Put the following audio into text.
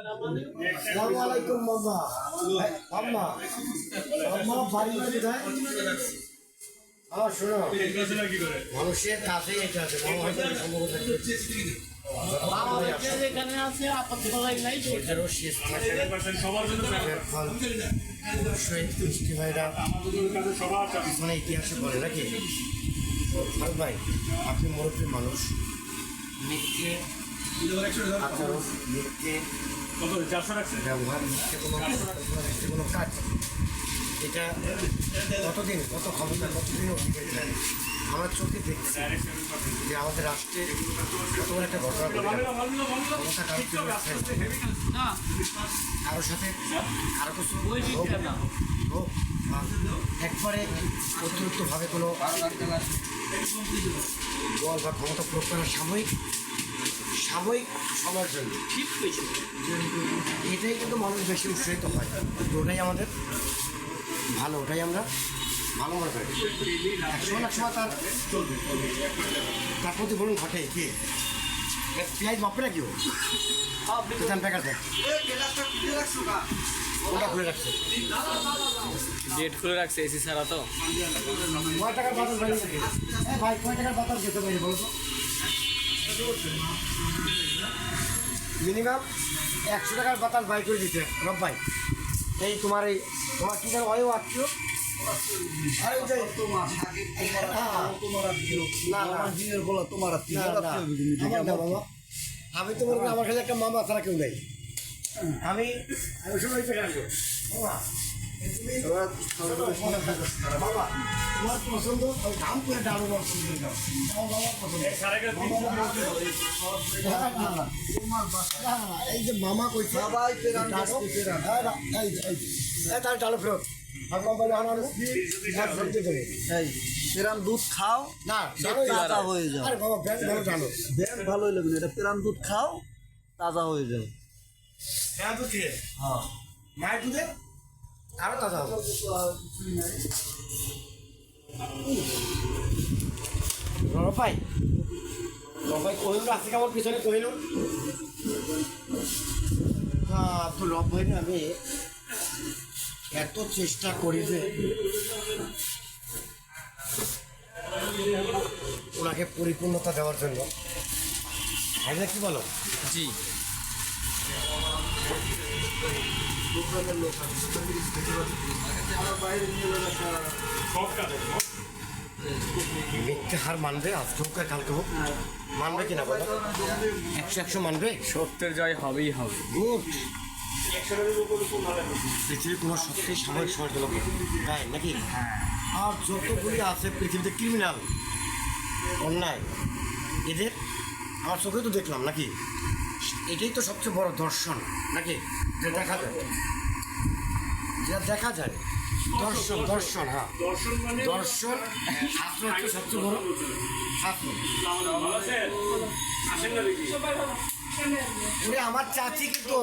আসসালামু আলাইকুম মাম্মা এই, মাম্মা মাম্মা বাড়ি বাড়ি কোথায়? আমার শোনো মানুষের কাছে এটা আছে ইতিহাসে বলে নাকি? ভাই আপনি মুরব্বী মানুষ। মিথ্যে আচরণ মিথ্যে ব্যবহার কোনো কোনো কাজ এটা কত ক্ষমতা চোখে দেখছি যে আমাদের রাষ্ট্রে একটা ঘটনা কারোর। কারোর সাথে কারও কিছু একবারে অতিরিক্তভাবে কোনো বল বা ক্ষমতা প্রয়োগ করা সাময়িক সাময়িক সময়ের জন্য। ঠিক হয়েছে এটাই কিন্তু মানুষ বেশি উৎসাহিত হয়। তো ওটাই আমাদের ভালো ওটাই আমরা ভালো মনে করি। একসময় এক সময় তার তার প্রতিফলন ঘটে কি? পেঁয়াজ বাপরে কি ও? দাম প্যাকেট দেয় ওটা খুলে রাখছে। গেট খুলে রাখছে এসি ছাড়া তো। কয় টাকার বাতাস বাইরে ভাই কয় টাকার বাতাস যেতে পারি বলো তো? মিনিমাম একশো টাকার বাতাস বাই করে দিতে রব ভাই এই তোমার এই তোমার কি যেন অয় আত্মীয় আমি তো বলব আমার কাছে একটা মামা ছাড়া কেউ নেই। আমি আমি মামা বাবা এই যে মামা কইছে সবাই ফেরান ডালো, বসতে ফেরান। না, এই এই তাহলে ডালো ফেরত পেরান দুধ খাও না তাজা হয়ে যাও। আরে বাবা ভালোই লাগবে এটা পেরান দুধ খাও তাজা হয়ে যাও হ্যাঁ তো খেয়ে দুধে আরও তাজা হবে রফাই রফাই কহিল আছে কেমন পিছনে কহিল হ্যাঁ তো রফ ভাই না আমি এত চেষ্টা করি যে ওনাকে পরিপূর্ণতা দেওয়ার জন্য। ভাইরা কি বলো? জি। মিথ্যে হার মানবে আজকে হোক আর কালকে হোক মানবে কিনা বলো? একশো একশো মানবে? সত্যের জয় হবেই হবে। গুড পৃথিবীর কোনো সত্যি সাময়িক সময় গেল তাই নাকি? আর যতগুলি আছে পৃথিবীতে ক্রিমিনাল অন্যায় এদের আমার চোখে তো দেখলাম নাকি? এটাই তো সবচেয়ে বড় দর্শন নাকি? যেটা দেখা যায়। যেটা দেখা যায়। দর্শন দর্শন হ্যাঁ। দর্শন শাস্ত্র হচ্ছে সবচেয়ে বড়। শাস্ত্র। আমার চাচি কিন্তু